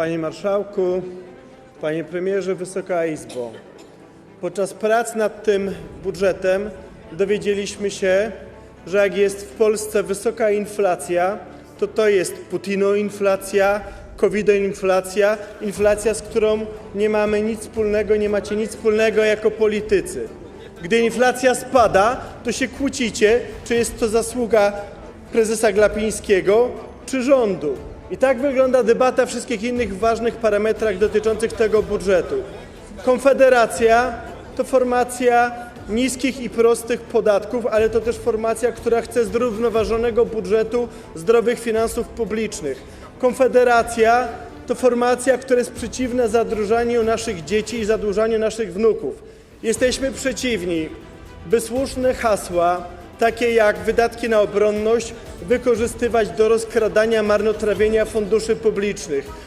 Panie Marszałku, Panie Premierze, Wysoka Izbo. Podczas prac nad tym budżetem dowiedzieliśmy się, że jak jest w Polsce wysoka inflacja, to to jest putinoinflacja, covidoinflacja, inflacja, z którą nie mamy nic wspólnego, nie macie nic wspólnego jako politycy. Gdy inflacja spada, to się kłócicie, czy jest to zasługa prezesa Glapińskiego, czy rządu. I tak wygląda debata wszystkich innych ważnych parametrach dotyczących tego budżetu. Konfederacja to formacja niskich i prostych podatków, ale to też formacja, która chce zrównoważonego budżetu, zdrowych finansów publicznych. Konfederacja to formacja, która jest przeciwna zadłużaniu naszych dzieci i zadłużaniu naszych wnuków. Jesteśmy przeciwni, by słuszne hasła, takie jak wydatki na obronność, wykorzystywać do rozkradania, marnotrawienia funduszy publicznych.